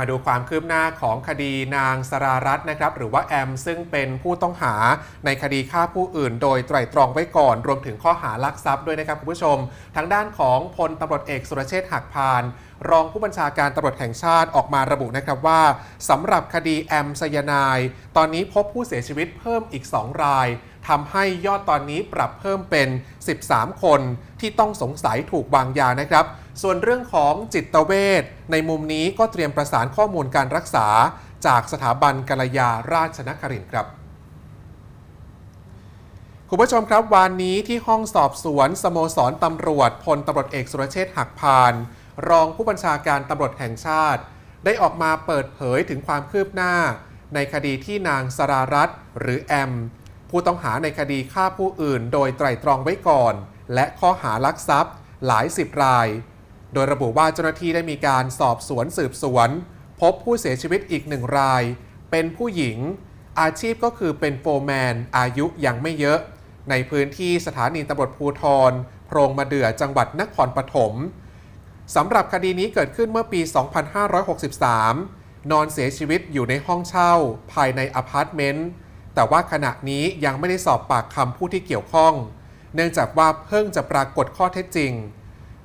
มาดูความคืบหน้าของคดีนางสรารัตน์นะครับ หรือว่าแอม ซึ่งเป็นผู้ต้องหาในคดีฆ่าผู้อื่น โดยไตร่ตรองไว้ก่อน รวมถึงข้อหาลักทรัพย์ด้วยนะครับคุณผู้ชม ทางด้านของพลตำรวจเอกสุรเชษฐ์หักพานรองผู้บัญชาการตำรวจแห่งชาติออกมาระบุนะครับว่าสำหรับคดีแอมไซยานาย ตอนนี้พบผู้เสียชีวิตเพิ่มอีก 2 รายทำให้ยอดตอนนี้ปรับเพิ่มเป็น 13 คนที่ต้องสงสัยถูกวางยานะครับ ส่วนเรื่องของจิตเวชในมุมนี้ก็เตรียมประสานข้อมูลการรักษาจากสถาบันกัลยาราชนครินทร์ครับคุณผู้ชมครับวันนี้ที่ห้องสอบสวนสโมสรตำรวจพลตำรวจเอกสุรเชษฐ์หักพาน รองผู้บัญชาการตำรวจแห่งชาติ ได้ออกมาเปิดเผยถึงความคืบหน้า ในคดีที่นางสรารัตน์หรือแอม ผู้ต้องหาในคดีฆ่าผู้อื่น โดยไตร่ตรองไว้ก่อน และข้อหาลักทรัพย์ หลายสิบราย โดยระบุว่าเจ้าหน้าที่ได้มีการสอบสวนสืบสวน พบผู้เสียชีวิตอีกหนึ่งราย เป็นผู้หญิง อาชีพก็คือเป็นโฟร์แมน อายุยังไม่เยอะ ในพื้นที่สถานีตำรวจภูทรโพรงมาเดือจังหวัดนครปฐมสำหรับคดีนี้เกิดขึ้นเมื่อปี 2563 นอนเสียชีวิตอยู่ในห้องเช่า ภายในอพาร์ตเมนต์ แต่ว่าขณะนี้ยังไม่ได้สอบปากคำผู้ที่เกี่ยวข้อง เนื่องจากว่าเพิ่งจะปรากฏข้อเท็จจริง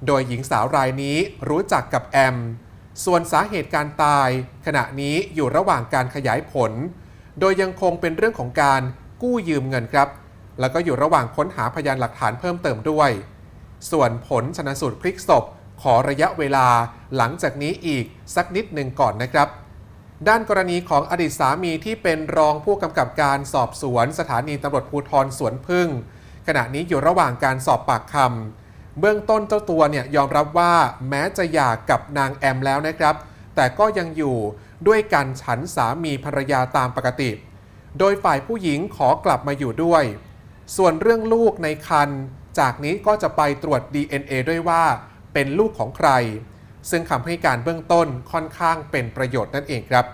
โดยหญิงสาวรายนี้รู้จักกับแอม ส่วนสาเหตุการตาย ขณะนี้อยู่ระหว่างการขยายผล โดยยังคงเป็นเรื่องของการกู้ยืมเงินครับ แล้วก็อยู่ระหว่างค้นหาพยานหลักฐานเพิ่มเติมด้วย ส่วนผลชนสูตรพลิกศพ ขอระยะเวลาหลังจากนี้อีกสักนิดหนึ่งก่อนนะครับด้านกรณีของอดีตสามีที่เป็นรองผู้กำกับการสอบสวน สถานีตำรวจภูธรสวนพึ่ง ขณะนี้อยู่ระหว่างการสอบปากคำ เบื้องต้นเจ้าตัวเนี่ยยอมรับว่าแม้จะหย่ากกับนางแอมแล้วนะครับ แต่ก็ยังอยู่ด้วยกันฉันสามีภรรยาตามปกติ โดยฝ่ายผู้หญิงขอกลับมาอยู่ด้วย ส่วนเรื่องลูกในคันจากนี้ก็จะไปตรวจ DNA ด้วยว่าเป็นลูกของใคร ซึ่งคำให้การเบื้องต้นค่อนข้างเป็นประโยชน์นั่นเองครับ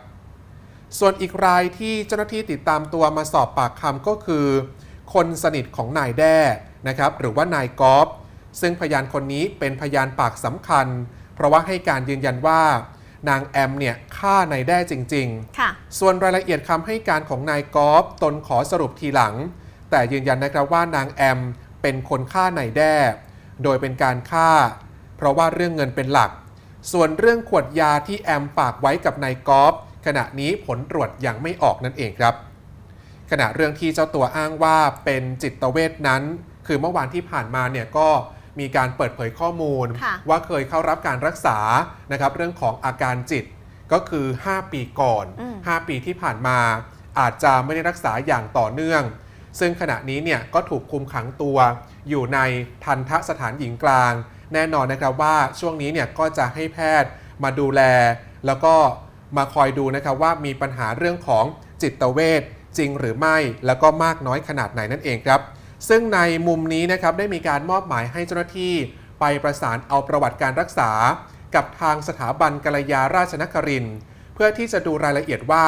ส่วนอีกรายที่เจ้าหน้าที่ติดตามตัวมาสอบปากคำก็คือ คนสนิทของนายแด้นะครับ หรือว่านายกอฟ ซึ่งพยานคนนี้เป็นพยานปากสำคัญ เพราะว่าให้การยืนยันว่านางแอมเนี่ยฆ่านายแด้จริงๆค่ะส่วนรายละเอียดคำให้การของนายกอฟตนขอสรุปทีหลัง แต่ยืนยันนะครับว่านางแอมเป็นคนฆ่านายแด้ โดยเป็นการฆ่า เพราะว่าเรื่องเงินเป็นหลัก ส่วนเรื่องขวดยาที่แอมฝากไว้กับนายกอฟขณะนี้ผลตรวจยังไม่ออกนั่นเองครับ ขณะเรื่องที่เจ้าตัวอ้างว่าเป็นจิตเวชนั้น คือเมื่อวานที่ผ่านมาเนี่ยก็ มีการเปิดเผยข้อมูลค่ะว่าเคยเข้ารับการรักษานะครับเรื่องของอาการจิตก็คือ 5 ปีก่อนอืม5ปีที่ผ่านมา อาจจะไม่ได้รักษาอย่างต่อเนื่อง ซึ่งขณะนี้เนี่ยก็ถูกคุมขังตัว อยู่ในทันทสถานหญิงกลาง แน่นอนนะครับว่าช่วงนี้เนี่ยก็จะให้แพทย์มาดูแล แล้วก็มาคอยดูนะครับว่ามีปัญหาเรื่องของจิตเวชจริงหรือไม่แล้วก็มากน้อยขนาดไหนนั่นเองครับ ซึ่งในมุมนี้นะครับได้มีการมอบหมายให้เจ้าหน้าที่ไปประสานเอาประวัติการรักษา กับทางสถาบันกัลยาราชนครินเพื่อที่จะดูรายละเอียดว่า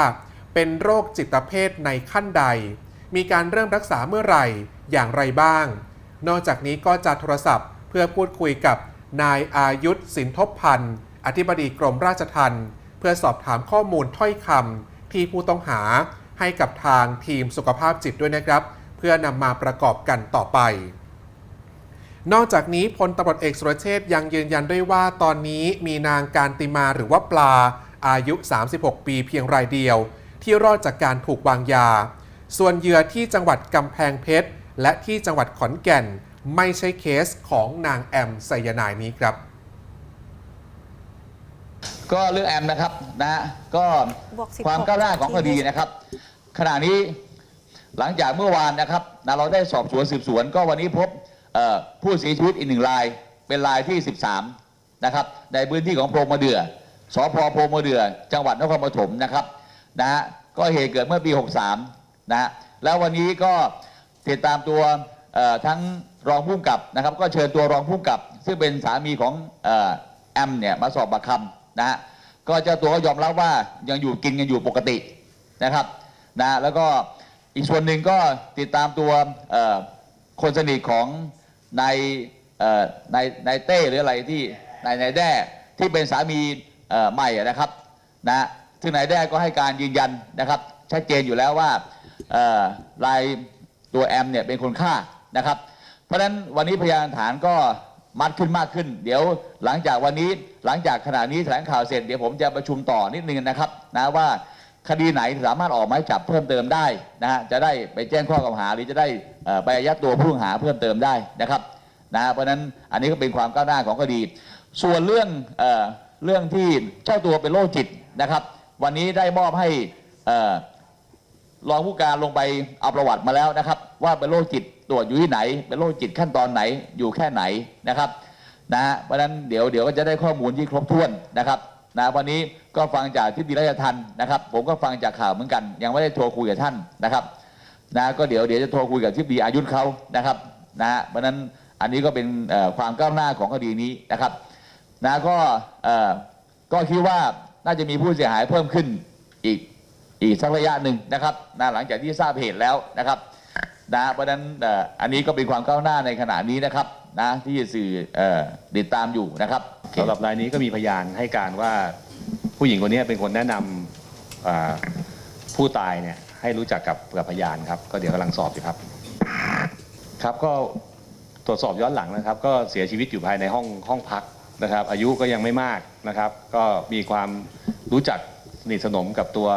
เป็นโรคจิตเภทในขั้นใด มีการเริ่มรักษาเมื่อไหร่อย่างไรบ้าง นอกจากนี้ก็จะโทรศัพท์ เพื่อพูดคุยกับนายอายุทธสินทบพันธ์อธิบดีกรมราชทัณฑ์เพื่อสอบถามข้อมูลถ้อยคำที่ผู้ต้องหาให้กับทางทีมสุขภาพจิตด้วยนะครับ พื่อนำมาประกอบกันต่อไป นอกจากนี้พลตำรวจเอกสุรเชษฐ์ยังยืนยันด้วยว่าตอนนี้มีนางการติมาหรือว่าปลาอายุ 36 ปีเพียงรายเดียว ที่รอดจากการถูกวางยา ส่วนเหยื่อที่จังหวัดกำแพงเพชร และที่จังหวัดขอนแก่น ไม่ใช่เคสของนางแอมไซยานายนี้ครับ ก็เรื่องแอมนะครับนะฮะก็บวก16ความก้าวหน้าของคดีนะครับ ขณะนี้ หลังจากเมื่อวานนะครับเราได้สอบสวนสืบสวน ก็วันนี้พบผู้เสียชีวิตอีกหนึ่งราย เป็นรายที่ 13นะครับในพื้นที่ของโพรงมะเดื่อสพโพรงมะเดื่อจังหวัดนครปฐมนะครับนะฮะก็เหตุเกิดเมื่อปี 63นะฮะแล้ววันนี้ก็ติดตามตัวทั้งรองผู้กับนะครับก็เชิญตัวรองผู้กับ ซึ่งเป็นสามีของอแอมเนี่ยมาสอบปากคำนะฮะก็เจ้าตัวก็ยอมรับว่ายังอยู่กินกันอยู่ปกตินะครับนะแล้วก็ อีกส่วนหนึ่งก็ติดตามตัวคนสนิทของนายนายนายเต้หรืออะไรที่นายนายแด้ที่เป็นสามีใหม่นะครับนะซึ่งนายแด้ก็ให้การยืนยันนะครับชัดเจนอยู่แล้วว่าเอ่อรายตัวแอมเนี่ยเป็นคนฆ่านะครับ เพราะฉะนั้นวันนี้พยานฐานก็มัดขึ้นมากขึ้น เดี๋ยวหลังจากวันนี้หลังจากขณะนี้แถลงข่าวเสร็จเดี๋ยวผมจะประชุมต่อนิดนึงนะครับนะว่า คดีไหนสามารถออกหมายจับเพิ่มเติมได้นะฮะจะได้ไปแจ้งข้อกล่าวหาหรือจะได้ไปอายัดตัวผู้ต้องหาเพิ่มเติมได้นะครับนะเพราะนั้นอันนี้ก็เป็นความก้าวหน้าของคดี ส่วนเรื่องเอเรื่องที่เจ้าตัวเป็นโรคจิตนะครับ วันนี้ได้มอบให้เอ่อรองผู้การลงไปเอาประวัติมาแล้วนะครับ ว่าเป็นโรคจิตตรวจอยู่ที่ไหน เป็นโรคจิตขั้นตอนไหนอยู่แค่ไหนนะครับนะเพราะนั้นเดี๋ยวเดี๋ยวก็จะได้ข้อมูลที่ครบถ้วนนะครับ นะวันนี้ก็ฟังจากที่ดีราชทันนะครับ ผมก็ฟังจากข่าวเหมือนกัน ยังไม่ได้โทรคุยกับท่านนะครับนะก็เดี๋ยวเดี๋ยวจะโทรคุยกับที่ดีอายุทเขานะครับนะฮะเพราะนั้นอันนี้ก็เป็นความก้าวหน้าของคดีนี้นะครับนะก็เออก็คิดว่าน่าจะมีผู้เสียหายเพิ่มขึ้นอีกอีกสักระยะหนึ่งนะครับนะหลังจากที่ทราบเหตุแล้วนะครับนะเพราะฉะนั้นเอ่ออันนี้ก็เป็นความก้าวหน้าในขณะนี้นะครับนะที่สื่อเอ่อติดตามอยู่นะครับ สำหรับรายนี้ก็มีพยานให้การว่าผู้หญิงคนนี้เป็นคนแนะนำผู้ตายเนี่ยให้รู้จักกับกับพยานครับ ก็เดี๋ยวกำลังสอบอยู่ครับ ครับก็ตรวจสอบย้อนหลังนะครับ ก็เสียชีวิตอยู่ภายในห้องห้องพักนะครับ อายุก็ยังไม่มากนะครับ ก็มีความรู้จักสนิทสนมกับตัว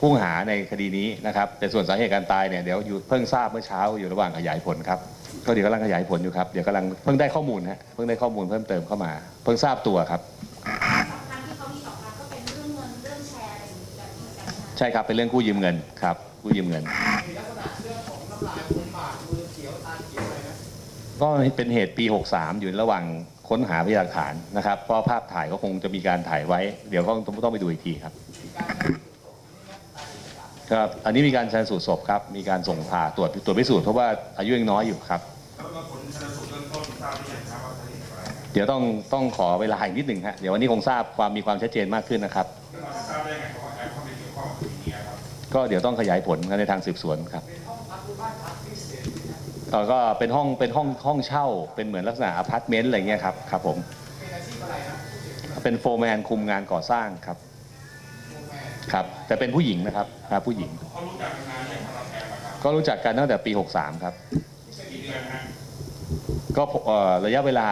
ผู้หาในคดีนี้นะครับ แต่ส่วนสาเหตุการตายเนี่ยเดี๋ยวอยู่เพิ่งทราบเมื่อเช้าอยู่ระหว่างขยายผลครับ ก็เดี๋ยวกำลังขยายผลอยู่ครับเดี๋ยวกำลังเพิ่งได้ข้อมูลฮะเพิ่งได้ข้อมูลเพิ่มเติมเข้ามา เพิ่งทราบตัวครับสำคัญที่เขามีสองครั้งก็เป็นเรื่องเงินเรื่องแชร์อะไรอย่างนี้แบบนี้เหมือนกันนะคะใช่ครับเป็นเรื่องกู้ยืมเงินครับกู้ยืมเงินก็เป็นเหตุปี 63 อยู่ระหว่างค้นหาพยานหลักฐานนะครับ เพราะภาพถ่ายก็คงจะมีการถ่ายไว้ เดี๋ยวก็ต้องต้องไปดูอีกทีครับ ครับอันนี้มีการชันสูตรศพครับ มีการส่งผ่าตรวจตรวจพิสูจน์เพราะว่าอายุยังน้อยอยู่ครับ เดี๋ยวต้องต้องขอเวลาอีกนิดหนึ่งฮะเดี๋ยววันนี้คงทราบความมีความชัดเจนมากขึ้นนะครับ ก็เดี๋ยวต้องขยายผลกันในทางสืบสวนครับเอ่อก็เป็นห้องเป็นห้องห้องเช่า เป็นเหมือนลักษณะอพาร์ตเมนต์อะไรเงี้ยครับครับผมเป็นโฟร์แมนคุมงานก่อสร้างครับ ครับแต่เป็นผู้หญิงนะครับครับผู้หญิง ก็รู้จักกันตั้งแต่ปี 63 ครับ ก็เอ่อระยะเวลา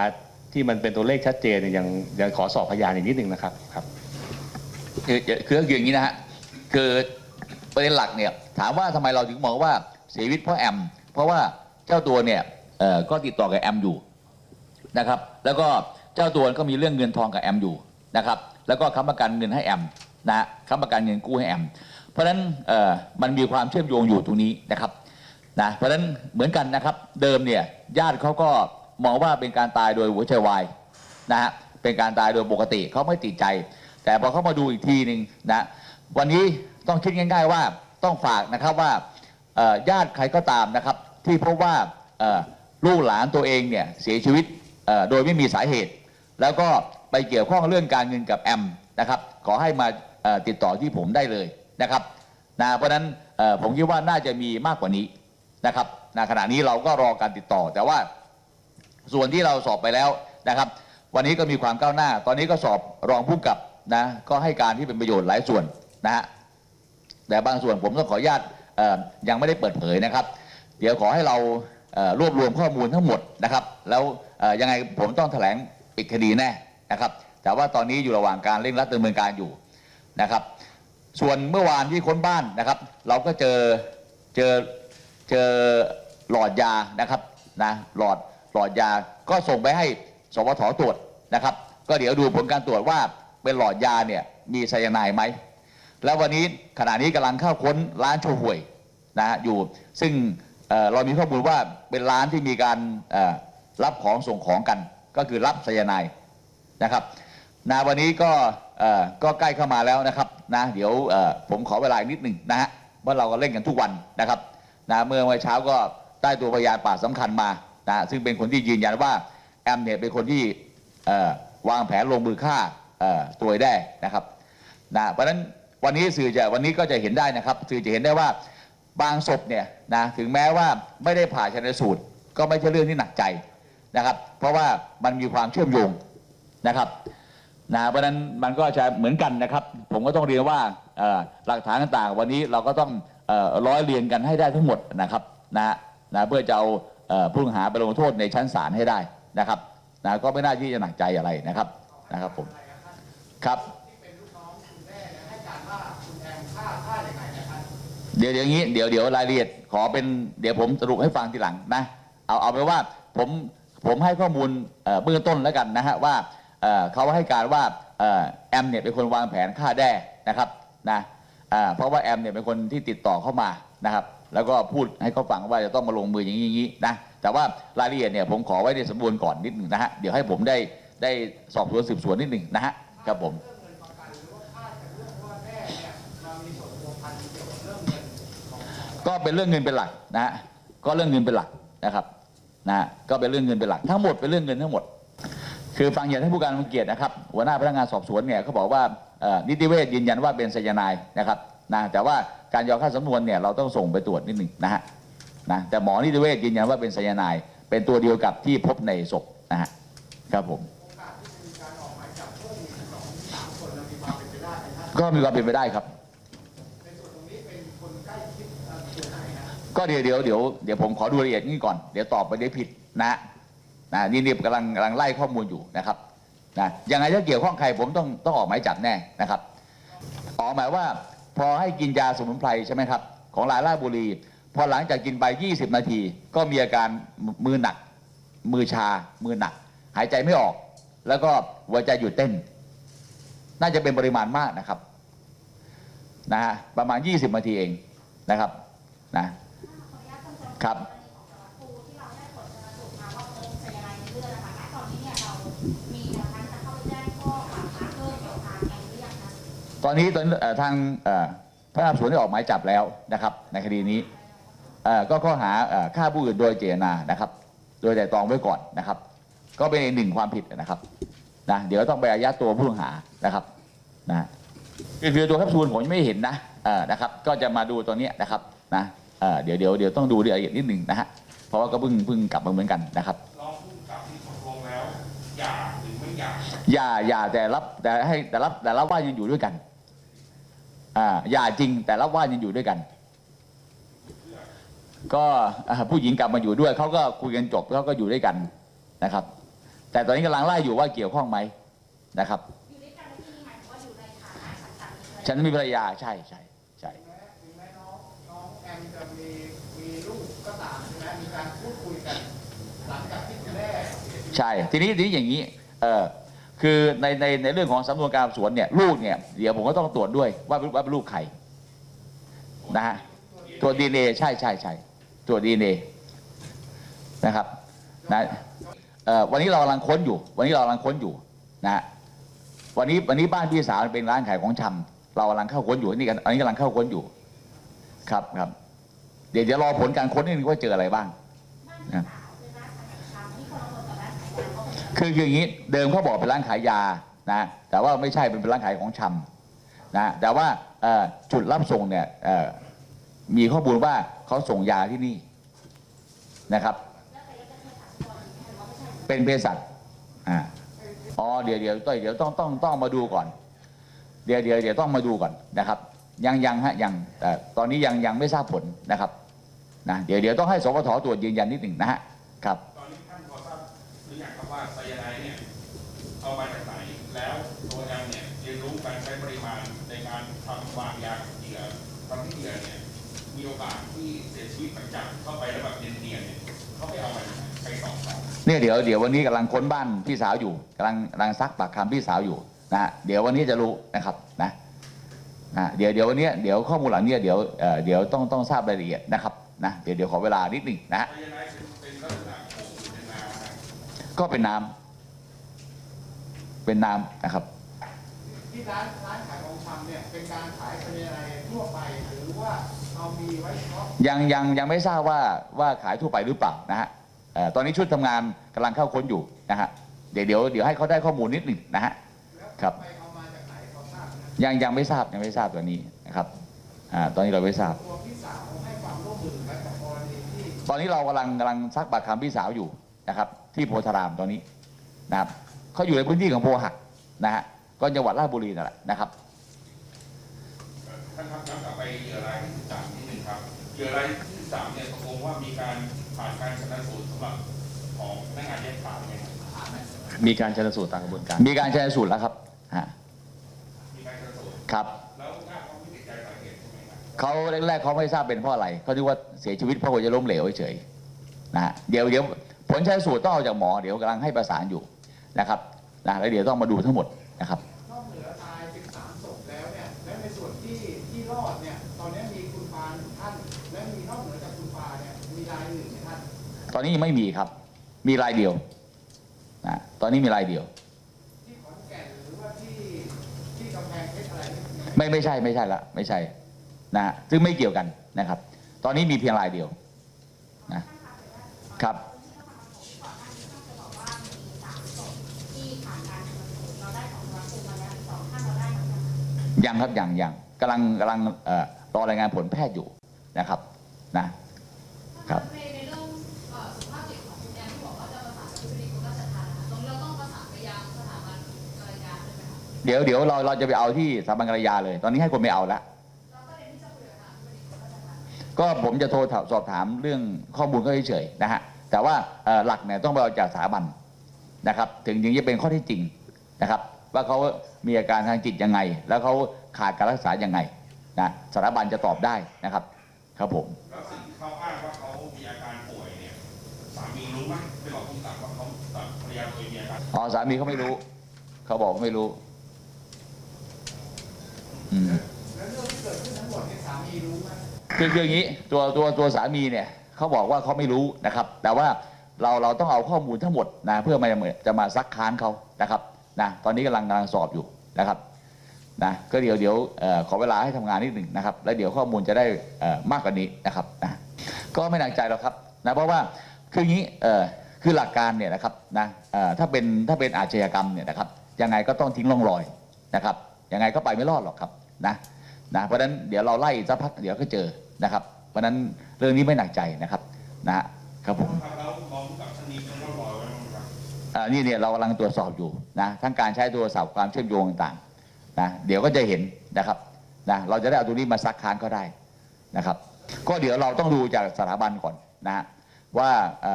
ที่มันเป็นตัวเลขชัดเจนเนี่ยยังยังขอสอบพยานอีกนิดนึงนะครับครับ คือคือคืออย่างนี้นะฮะคือประเด็นหลักเนี่ยถามว่าทำไมเราถึงมองว่าเสียชีวิตเพราะแอม เพราะว่าเจ้าตัวเนี่ยเอ่อก็ติดต่อกับแอมอยู่นะครับ แล้วก็เจ้าตัวก็มีเรื่องเงินทองกับแอมอยู่นะครับ แล้วก็ค้ำประกันเงินให้แอม นะค้ำประกันเงินกู้ให้แอม เพราะฉะนั้นมันมีความเชื่อมโยงอยู่ตรงนี้นะครับนะเพราะฉะนั้นเหมือนกันนะครับ เดิมเนี่ยญาติเขาก็มองว่าเป็นการตายโดยหัวใจวายนะฮะเป็นการตายโดยปกติเขาไม่ติดใจ แต่พอเขามาดูอีกทีหนึ่งนะวันนี้ต้องคิดง่าย ๆว่าต้องฝากนะครับว่าญาติใครก็ตามนะครับ ที่พบว่าลูกหลานตัวเองเนี่ยเสียชีวิตโดยไม่มีสาเหตุ แล้วก็ไปเกี่ยวข้องเรื่องการเงินกับแอมนะครับขอให้มา ติดต่อที่ผมได้เลยนะครับนะเพราะนั้นผมคิดว่าน่าจะมีมากกว่านี้นะครับณขณะนี้เราก็รอการติดต่อ แต่ว่าส่วนที่เราสอบไปแล้วนะครับ วันนี้ก็มีความก้าวหน้า ตอนนี้ก็สอบรองผู้กับนะก็ให้การที่เป็นประโยชน์หลายส่วนนะฮะแต่บางส่วนผมต้องขออนุญาตยังไม่ได้เปิดเผยนะครับ เดี๋ยวขอให้เรารวบรวมข้อมูลทั้งหมดนะครับ แล้วยังไงผมต้องแถลงปิดคดีแน่นะครับ แต่ว่าตอนนี้อยู่ระหว่างการเร่งรัดดำเนินการอยู่ นะครับ ส่วนเมื่อวานที่ค้นบ้านนะครับ เราก็เจอเจอเจอหลอดยานะครับนะหลอดหลอดยาก็ส่งไปให้สวทตรวจนะครับ ก็เดี๋ยวดูผลการตรวจว่าเป็นหลอดยาเนี่ยมีไซยาไนด์ไหมแล้ววันนี้ขณะนี้กำลังเข้าค้นร้านโชห่วยนะฮะอยู่ซึ่งเเรามีข้อมูลว่าเป็นร้านที่มีการรับของส่งของกัน ก็คือรับไซยาไนด์นะครับนะวันนี้ก็ ก็ใกล้เข้ามาแล้วนะครับนะเดี๋ยวผมขอเวลาอีกนิดหนึ่งนะฮะว่าเราก็เล่นกันทุกวันนะครับนะเมื่อวันเช้าก็ได้ตัวพยานปากสำคัญมานะซึ่งเป็นคนที่ยืนยันว่าแอมเนี่ยเป็นคนที่วางแผนลงมือฆ่าตัวได้นะครับนะเพราะฉะนั้นวันนี้สื่อจะวันนี้ก็จะเห็นได้นะครับ สื่อจะเห็นได้ว่าบางศพเนี่ยนะถึงแม้ว่าไม่ได้ผ่าชันสูตร ก็ไม่ใช่เรื่องที่หนักใจนะครับ เพราะว่ามันมีความเชื่อมโยงนะครับ นะเพราะนั้นมันก็จะเหมือนกันนะครับ ผมก็ต้องเรียนว่าหลักฐานต่างๆ วันนี้เราก็ต้องอร้อยเรียงกันให้ได้ทั้งหมดนะครับนะนะเพื่อจะเอาผู้ต้องหาไปลงโทษในชั้นศาลให้ได้นะครับนะก็ไม่น่าที่จะหนักใจอะไรนะครับนะครับผมครับเดี๋ยวอย่างนี้เดี๋ยวเดี๋ยวรายละเอียดขอเป็นเดี๋ยวผมสรุปให้ฟังทีหลังนะเอาเอาไปว่าผมผมให้ข้อมูลเบื้องต้นแล้วกันนะฮะว่า เขาให้การว่าแอมเนี่ยเป็นคนวางแผนฆ่าแด้นะครับนะเพราะว่าแอมเนี่ยเป็นคนที่ติดต่อเข้ามานะครับ แล้วก็พูดให้เขาฟังว่าจะต้องมาลงมืออย่างนี้นะแต่ว่ารายละเอียดเนี่ยผมขอไว้ในสำนวนก่อนนิดหนึ่งนะฮะเดี๋ยวให้ผมได้ได้สอบสวนสืบสวนนิดหนึ่งนะฮะครับผมก็เป็นเรื่องเงินเป็นหลักนะฮะก็เรื่องเงินเป็นหลักนะครับนะก็เป็นเรื่องเงินเป็นหลัก ทั้งหมดเป็นเรื่องเงินทั้งหมด คือฟังอย่างท่านผู้การมังเกียรตินะครับหัวหน้าพนักงานสอบสวนเนี่ยเขาบอกว่านิติเวชยืนยันว่าเป็นไซยาไนด์นะครับนะแต่ว่าการยอมค่าสำนวนเนี่ยเราต้องส่งไปตรวจนิดหนึ่งนะฮะนะแต่หมอนิติเวชยืนยันว่าเป็นไซยาไนด์เป็นตัวเดียวกับที่พบในศพนะฮะครับผมก็มีความเป็นไปได้ครับก็เดี๋ยวเดี๋ยวเดี๋ยวเดี๋ยวผมขอดูรายละเอียดนี่ก่อนเดี๋ยวตอบไปได้ผิดนะ นะนี่นี่กำลังกำลังไล่ข้อมูลอยู่นะครับนะยังไงถ้าเกี่ยวข้องใครผมต้องต้องออกหมายจับแน่นะครับออกหมายว่าพอให้กินยาสมุนไพรใช่ไหมครับ ของลายล่าชบุรี พอหลังจากกินไป 20 นาที ก็มีอาการมือหนัก มือชา มือหนัก หายใจไม่ออก แล้วก็หัวใจหยุดเต้น น่าจะเป็นปริมาณมากนะครับนะฮะประมาณ 20 นาทีเองนะครับนะครับ ตอนนี้ตอนเอ่อทางเอ่อพนักงานสอบสวนได้ออกหมายจับแล้วนะครับ ในคดีนี้เอ่อก็ข้อหาเอ่อฆ่าผู้อื่นโดยเจตนานะครับ โดยแต่ตรองไว้ก่อนนะครับ ก็เป็นอีกหนึ่งความผิดนะครับนะเดี๋ยวต้องไปอายัดตัวผู้ต้องหานะครับนะคือคือตัวแคปซูลผมยังไม่เห็นนะเอ่อนะครับ ก็จะมาดูตัวเนี้ยนะครับนะเอ่อเดี๋ยวเดี๋ยวเดี๋ยวต้องดูรายละเอียดนิดหนึ่งนะฮะเพราะว่าก็เพิ่งเพิ่งกลับมาเหมือนกันนะครับรองผู้กำกับที่ตกลงแล้วอย่าหรือไม่อย่าอย่าอย่าแต่รับแต่ให้แต่รับแต่รับว่ายังอยู่ด้วยกัน อ่าอย่าจริงแต่รับว่ายังอยู่ด้วยกัน ก็อ่าผู้หญิงกลับมาอยู่ด้วยเขาก็คุยกันจบเขาก็อยู่ด้วยกันนะครับ แต่ตอนนี้กำลังไล่อยู่ว่าเกี่ยวข้องไหมนะครับอยู่ด้วยกันในที่นี้หมายถึงว่าอยู่ในฐานะสังกัดมีภรรยาฉันมีภรรยาใช่ใช่ใช่ถึงแม้น้องน้องแอมจะมีมีลูกก็ตามใช่ไหมมีการพูดคุยกันหลังจากที่คุณแม่เสียชีวิตใช่ ทีนี้ทีนี้อย่างนี้ เออ คือในในในเรื่องของสำนวนการสอบสวนเนี่ยลูกเนี่ยเดี๋ยวผมก็ต้องตรวจด้วยว่าเป็นว่าเป็นลูกใครนะฮะตรวจดีเอใช่ใช่ใช่ตรวจดีเอนะครับนะเอ่อวันนี้เรากำลังค้นอยู่ วันนี้เรากำลังค้นอยู่นะวันนี้วันนี้บ้านพี่สาวเป็นร้านขายของชำเรากำลังเข้าค้นอยู่นี่กันอันนี้กำลังเข้าค้นอยู่ ครับครับ เดี๋ยวเดี๋ยวรอผลการค้นนิดนึงว่าเจออะไรบ้างนพี่ คืออย่างนี้เดิมเขาบอกเป็นร้านขายยานะแต่ว่าไม่ใช่เป็นร้านขายของชำนะแต่ว่าจุดรับส่งเนี่ยมีข้อมูลว่าเขาส่งยาที่นี่นะครับ เป็นเภสัชอ๋อเดี๋ยวเดี๋ยวต้องเดี๋ยวต้องต้องต้องมาดูก่อน เดี๋ยวเดี๋ยวเดี๋ยวต้องมาดูก่อนนะครับ ยังยังฮะยังแต่ตอนนี้ยังยังไม่ทราบผลนะครับนะเดี๋ยวเดี๋ยวต้องให้สวทตรวจยืนยันนิดหนึ่งนะฮะครับ รือยังครับว่าไซยาไนด์เนี่ยเอามาจากไหนแล้วตัวแอมเนี่ยเรียนรู้การใช้ปริมาณในการทำวางยากับเหยื่อทำให้เหยื่อเนี่ยมีโอกาสที่เสียชีวิตหลังจากเข้าไปแล้วแบบเนียนๆเนี่ยเขาไปเอามาจากไหนใครสองสองเนี่ยเดี๋ยวเดี๋ยววันนี้กำลังค้นบ้านพี่สาวอยู่กำลังกำลังซักปากคำพี่สาวอยู่นะฮะเดี๋ยววันนี้จะรู้นะครับนะนะเดี๋ยวเดี๋ยววันนี้เดี๋ยวข้อมูลหลังเนี้เดี๋ยวเอ่อเดี๋ยวต้องต้องทราบรายละเอียดนะครับนะเดี๋ยวเดี๋ยวขอเวลานิดหนึ่งนะฮะ ก็เป็นน้ำเป็นน้ำนะครับ ที่ร้านร้านขายของชำเนี่ยเป็นการขายเป็นอะไรทั่วไปหรือว่าเรามีไว้เฉพาะยังยังยังไม่ทราบว่าว่าขายทั่วไปหรือเปล่านะฮะเอ่อตอนนี้ชุดทำงานกำลังเข้าค้นอยู่นะฮะเดี๋ยวเดี๋ยวเดี๋ยวให้เขาได้ข้อมูลนิดหนึ่งนะฮะแล้วครับไปเอามาจากไหนเขาทราบไหมยังยังไม่ทราบยังไม่ทราบตัวนี้นะครับอ่าตอนนี้เราไม่ทราบตัวพี่สาวให้ความร่วมมือไหมกับกรณีที่ตอนนี้เรากำลังกำลังซักปากคำพี่สาวอยู่นะครับ ที่โพธารามตอนนี้นะครับเขาอยู่ในพื้นที่ของโพหักนะฮะก็จังหวัดราชบุรีนั่นแหละนะครับท่านครับย้อนกลับไปเหยื่อรายที่สิบสามนิดหนึ่งครับเหยื่อรายที่สิบสามเนี่ยตกลงว่ามีการผ่านการชนะสูตรสำหรับของพนักงานแยกขาไหมครับมีการชนสูตรตามกระบวนการ มีการชันสูตรแล้วครับฮะมีการชนะสูตรครับแล้วญาติเขาไม่ติดใจสาเหตุใช่ไหมครับเขาแรกๆเขาไม่ทราบเป็นเพราะอะไรเขาคิดว่าเสียชีวิตเพราะหัวใจล้มเหลวเฉยๆนะฮะเดี๋ยวเดี๋ยว ผลชันสูตรต้องเอาจากหมอเดี๋ยวกำลังให้ประสานอยู่นะครับนะแล้วเดี๋ยวต้องมาดูทั้งหมดนะครับนอกเหนือตาย13ศพแล้วเนี่ยและในส่วนที่ที่รอดเนี่ยตอนนี้มีคุณปานท่านและมีนอกเหนือจากคุณปาเนี่ยมีรายอื่นไหมท่านตอนนี้ยังไม่มีครับ มีรายเดียวนะตอนนี้มีรายเดียวที่ขอนแก่นหรือว่าที่ที่กำแพงเพชรอะไรเนี่ยไม่ไม่ใช่ไม่ใช่ละไม่ใช่นะฮะซึ่งไม่เกี่ยวกันนะครับ ตอนนี้มีเพียงรายเดียวนะครับ ยังครับยังยังกำลังกำลังเอ่อรอรายงานผลแพทย์อยู่นะครับนะครับในในเรื่องเอ่อสุขภาพจิตของคุณแอมที่บอกว่าจะประสานกับผู้บริกรมราชทัณฑ์นะคะตรงนี้เราต้องประสานไปยังสถาบันการยาด้วยไหมคะเดี๋ยวเดี๋ยวเราเราจะไปเอาที่สถาบันกรยาเลย ตอนนี้ให้คนไปเอาละแล้วประเด็นที่จะคุยกับทางผู้บริกรมราชทัณฑ์ก็ผมจะโทรสอบถามเรื่องข้อมูลก็เฉยๆนะฮะแต่ว่าเอ่อหลักเนี่ยต้องไปเอาจากสถาบันนะครับ ถึงถึงจะเป็นข้อเที่จริงนะครับ ว่าเขามีอาการทางจิตยังไง แล้วเขาขาดการรักษายังไงนะสถาบันจะตอบได้นะครับ ครับผมแล้วสิ่งที่เขาอ้างว่าเขามีอาการป่วยเนี่ยสามีรู้ไหมไปบอกคุณตักว่าเขาตักภรรยาตัวเองมีอาการอ๋อสามีเขาไม่รู้ เขาบอกว่าไม่รู้อืมแล้วเรื่องที่เกิดขึ้นทั้งหมดเนี่ยสามีรู้ไหมคือคืออย่างนี้ตัวตัวตัวสามีเนี่ยเขาบอกว่าเขาไม่รู้นะครับ แต่ว่าเราเราต้องเอาข้อมูลทั้งหมดนะเพื่อมาจะมาซักค้านเขานะครับ นะตอนนี้กำลังกำลังสอบอยู่นะครับนะก็เดี๋ยวเดี๋ยวขอเวลาให้ทำงานนิดหนึ่งนะครับ แล้วเดี๋ยวข้อมูลจะได้มากกว่านี้นะครับนะก็ไม่หนักใจหรอกครับนะเพราะว่าคืออย่างนี้คือหลักการเนี่ยนะครับนะถ้าเป็นถ้าเป็นอาชญากรรมเนี่ยนะครับยังไงก็ต้องทิ้งร่องรอยนะครับยังไงก็ไปไม่รอดหรอกครับนะนะเพราะฉะนั้นเดี๋ยวเราไล่สักพักเดี๋ยวก็เจอนะครับ เพราะฉะนั้นเรื่องนี้ไม่หนักใจนะครับนะครับผม นี่เนี่ยเรากำลังตรวจสอบอยู่นะทั้งการใช้โทรศัพท์ความเชื่อมโยงต่างๆนะเดี๋ยวก็จะเห็นนะครับนะเราจะได้เอาตรงนี้มาซักค้านก็ได้นะครับ ก็เดี๋ยวเราต้องดูจากสถาบันก่อนนะฮะว่า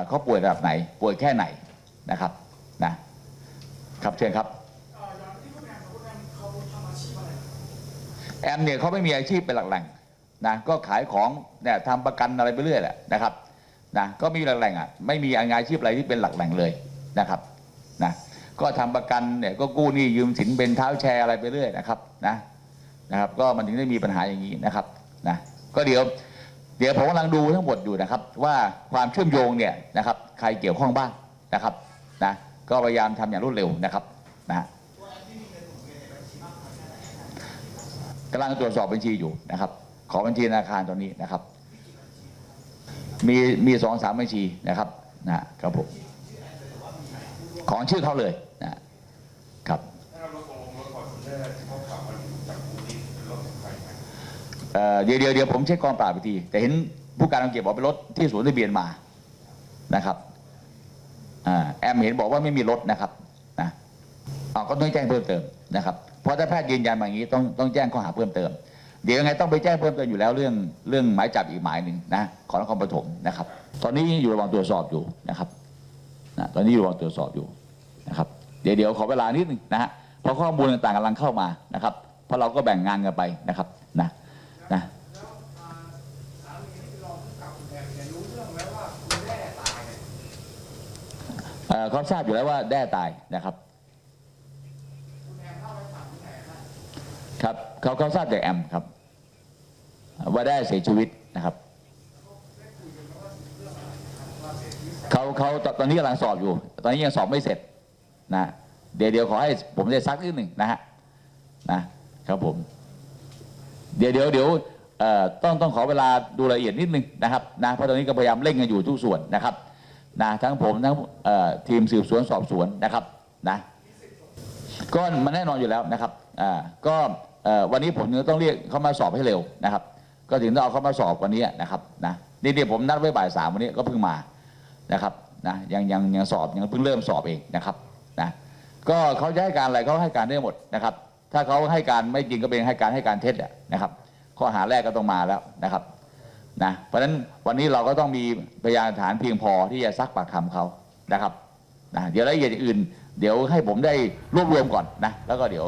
เขาป่วยระดับไหน ป่วยแค่ไหนนะครับนะครับเชิญครับแอมเนี่ยเขาไม่มีอาชีพเป็นหลักแหล่งนะก็ขายของเนี่ยทำประกันอะไรไปเรื่อยแหละนะครับนะก็มมีหลักแหล่งอะไม่มีอาชีพอะไรที่เป็นหลักแหล่งเลยนะครับ นะก็ทำประกันเนี่ยก็กู้หนี้ยืมสินเป็นเท้าแชร์อะไรไปเรื่อยนะครับนะนะครับ ก็มันถึงได้มีปัญหาอย่างนี้นะครับนะก็เดี๋ยว เดี๋ยวผมกำลังดูทั้งหมดอยู่นะครับ ว่าความเชื่อมโยงเนี่ยนะครับ ใครเกี่ยวข้องบ้างนะครับนะก็พยายามทำอย่างรวดเร็วนะครับนะกำลังตรวจสอบบัญชีอยู่นะครับ ขอบัญชีธนาคารตอนนี้นะครับ มีมีสองสามบัญชีนะครับนะครับผม ของชื่อเขาเลยนะครับเเดี๋ยวเดี๋ยวเดี๋ยวผมเช็คกองปราบอีกที แต่เห็นผู้การกำเก็บบอกเป็นรถที่ศูนทะเบียนมานะครับอแอมเห็นบอกว่าไม่มีรถนะครับนะอ่าก็ต้องแจ้งเพิ่มเติมนะครับเพราะถ้าแพทย์ยืนยันมาอย่างนี้ต้องต้องแจ้งข้อหาเพิ่มเติม เดี๋ยวยังไงต้องไปแจ้งเพิ่มเติมอยู่แล้วเรื่องเรื่องหมายจับอีกหมายหนึ่งนะของนครปฐมนะครับ ตอนนี้อยู่ระหว่างตรวจสอบอยู่นะครับ นะตอนนี้อยู่ระหว่างตรวจสอบอยู่นะครับเดี๋ยวเดี๋ยวขอเวลานิดนึงนะฮะเพราะข้อมูลต่างๆกำลังเข้ามานะครับเพราะเราก็แบ่งงานกันไปนะครับนะนะแล้วอ่าทรองผู้กำกับอมเนี่ยรู้เรื่องแล้วว่าแด้ตายอ่อเขาทราบอยู่แล้วว่าแด้ตายนะครับคุณแอมเล่าให้ฟังที่ไหนครับครับเขาเขาทราบจากแอมครับ ว่าได้เสียชีวิตนะครับ เขาตอนนี้กำลังสอบอยู่ ตอนนี้ยังสอบไม่เสร็จนะเดี๋ยวเดี๋ยวขอให้ผมได้ซักนิดหนึ่งนะฮะนะครับผม เดี๋ยวเดี๋ยวเดี๋ยวต้องต้องขอเวลาดูรายละเอียดนิดนึงนะครับนะเพราะตอนนี้ก็พยายามเร่งกันอยู่ทุกส่วนนะครับนะทั้งผมทั้งทีมสืบสวนสอบสวนนะครับนะก็มันแน่นอนอยู่แล้วนะครับอ่าก็วันนี้ผมจะต้องเรียกเขามาสอบให้เร็วนะครับ ก็ถึงต้องเอาเขามาสอบวันนี้นะครับนะนี่เดี๋ยวผมนัดไว้บ่ายสามวันนี้ก็เพิ่งมา นะครับนะยังยังยังสอบยังเพิ่งเริ่มสอบเองนะครับนะก็เขาจะให้การอะไรเขาให้การได้หมดนะครับ ถ้าเขาให้การไม่จริงก็เป็นให้การให้การเท็จนะครับ ข้อหาแรกก็ต้องมาแล้วนะครับนะเพราะฉะนั้นวันนี้เราก็ต้องมีพยานฐานเพียงพอที่จะซักปากคำเขานะครับนะเดี๋ยวรายละเอียดอื่น เดี๋ยวให้ผมได้รวบรวมก่อนนะแล้วก็เดี๋ยว